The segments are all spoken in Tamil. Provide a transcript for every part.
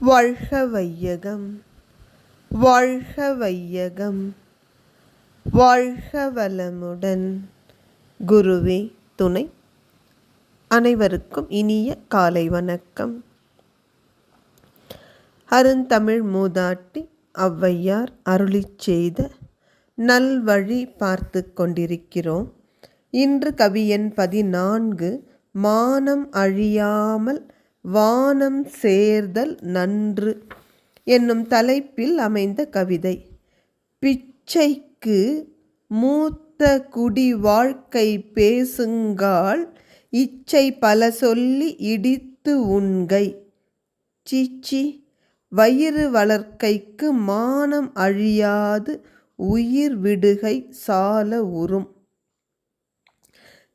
வாழ்க வையகம் வாழ்க வையகம் வாழ்க வளமுடன் குருவே துணை. அனைவருக்கும் இனிய காலை வணக்கம். அருந்தமிழ் மூதாட்டி ஔவையார் அருளிச் செய்த நல்வழி பார்த்து கொண்டிருக்கிறோம். இன்று கவியன் பதினான்கு மானம் அழியாமல் வானம் சேர்தல் நன்று என்னும் தலைப்பில் அமைந்த கவிதை. பிச்சைக்கு மூத்த குடி வாழ்க்கை பேசுங்கால் இச்சை பல சொல்லி இடித்து உண்கை. சீச்சி வயிறு வளர்க்கைக்கு மானம் அழியாது உயிர் விடுகை சால உறும்.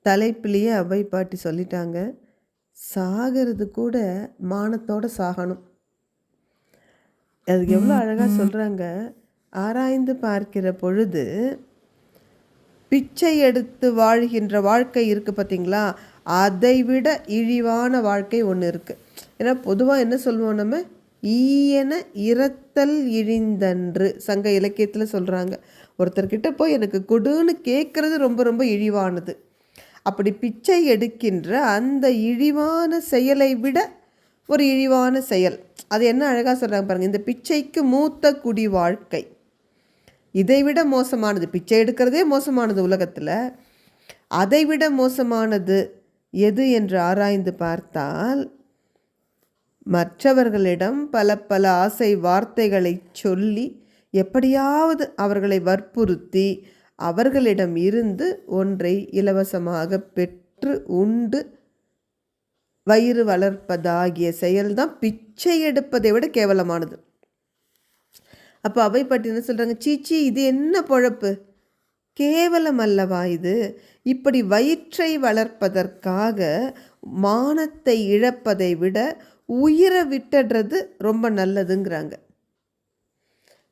தலைப்பிலேயே அவை பாட்டி சொல்லிட்டாங்க. சாகிறது கூட மானத்தோட சாகணும். அதுக்கு எவ்வளோ அழகாக சொல்கிறாங்க ஆராய்ந்து பார்க்கிற பொழுது பிச்சை எடுத்து வாழ்கின்ற வாழ்க்கை இருக்குது பார்த்தீங்களா? அதை விட இழிவான வாழ்க்கை ஒன்று இருக்குது ஏன்னா பொதுவாக என்ன சொல்லுவோம் நம்ம? ஈயன இரத்தல் இழிந்தன்று சங்க இலக்கியத்தில் சொல்கிறாங்க ஒருத்தர்கிட்ட போய் எனக்கு கொடுன்னு கேட்குறது ரொம்ப ரொம்ப இழிவானது. அப்படி பிச்சை எடுக்கின்ற அந்த இழிவான செயலை விட ஒரு இழிவான செயல். அது என்ன அழகாக சொல்கிறாங்க பாருங்கள் இந்த பிச்சைக்கு மூத்த குடி வாழ்க்கை. இதை விட மோசமானது பிச்சை எடுக்கிறதே மோசமானது உலகத்தில். அதை விட மோசமானது எது என்று ஆராய்ந்து பார்த்தால் மற்றவர்களிடம் பல பல ஆசை வார்த்தைகளை சொல்லி எப்படியாவது அவர்களை வற்புறுத்தி அவர்களிடம் இருந்து ஒன்றை இலவசமாக பெற்று உண்டு. வயிறு வளர்ப்பதாகிய செயல்தான் பிச்சை எடுப்பதை விட கேவலமானது. அப்போ அவை பற்றி என்ன சொல்கிறாங்க சீச்சி இது என்ன பொழப்பு? கேவலம் அல்லவா இது? இப்படி வயிற்றை வளர்ப்பதற்காக மானத்தை இழப்பதை விட உயிரை விட்டுடுறது ரொம்ப நல்லதுங்கிறாங்க.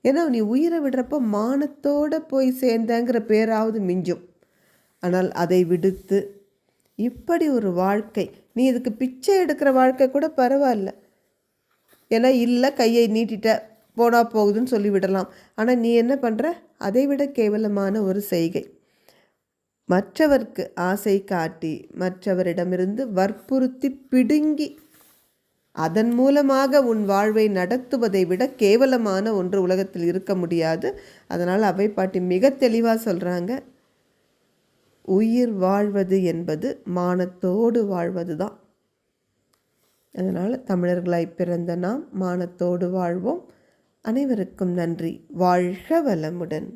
ஏன்னா நீ உயிரை விடுறப்ப மானத்தோடு போய் சேர்ந்தங்கிற பேராவது மிஞ்சும். ஆனால் அதை விடுத்து இப்படி ஒரு வாழ்க்கை நீ இதுக்கு பிச்சை எடுக்கிற வாழ்க்கை கூட பரவாயில்ல. ஏன்னா இல்லை கையை நீட்டிட்ட போனா போகுதுன்னு சொல்லி விடலாம் ஆனால் நீ என்ன பண்ணுற அதை விட கேவலமான ஒரு செய்கை. மற்றவர்க்கு ஆசை காட்டி மற்றவரிடமிருந்து வற்புறுத்தி பிடுங்கி அதன் மூலமாக உன் வாழ்வை நடத்துவதை விட கேவலமான ஒன்று உலகத்தில் இருக்க முடியாது. அதனால் அவை பாட்டி மிக தெளிவாக சொல்கிறாங்க உயிர் வாழ்வது என்பது மானத்தோடு வாழ்வது தான். அதனால் தமிழர்களாய் பிறந்த நாம் மானத்தோடு வாழ்வோம். அனைவருக்கும் நன்றி. வாழ்க வளமுடன்.